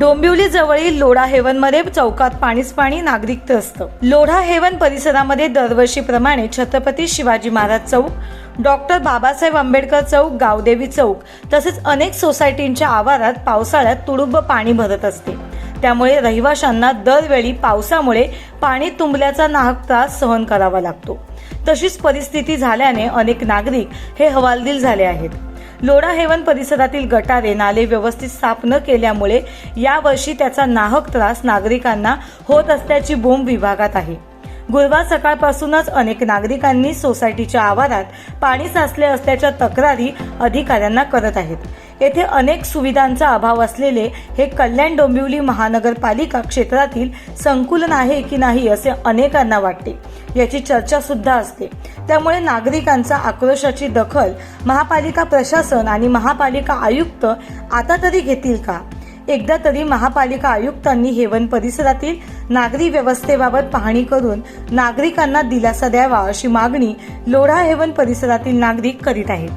डोंबिवली जवळील लोढा हेवनमध्ये चौकात पाणीच पाणी नागरिक त्रस्त. लोढा हेवन परिसरामध्ये दरवर्षीप्रमाणे छत्रपती शिवाजी महाराज चौक डॉक्टर बाबासाहेब आंबेडकर चौक गावदेवी चौक तसेच अनेक सोसायटींच्या आवारात पावसाळ्यात तुडुंब पाणी भरत असते. त्यामुळे रहिवाशांना दरवेळी पावसामुळे पाणी तुंबल्याचा नाहक त्रास सहन करावा लागतो. तशीच परिस्थिती झाल्याने अनेक नागरिक हे हवालदिल झाले आहेत. लोढा हेवन परिसरातील गटारे नाले व्यवस्थित साफ न केल्यामुळे यावर्षी त्याचा नाहक त्रास नागरिकांना होत असल्याची बोंब विभागात आहे. गुरुवार सकाळपासूनच अनेक नागरिकांनी सोसायटीच्या आवारात पाणी साचले असल्याच्या तक्रारी अधिकाऱ्यांना करत आहेत. येथे अनेक सुविधांचा अभाव असलेले हे कल्याण डोंबिवली महानगरपालिका क्षेत्रातील संकुलन आहे की नाही असे अनेकांना वाटते. याची चर्चा सुद्धा असते. त्यामुळे नागरिकांचा आक्रोशाची दखल महापालिका प्रशासन आणि महापालिका आयुक्त आता तरी घेतील का? एकदा तरी महापालिका आयुक्तांनी हेवन परिसरातील नागरी व्यवस्थेबाबत पाहणी करून नागरिकांना दिलासा द्यावा अशी मागणी लोढा हेवन परिसरातील नागरिक करीत आहेत.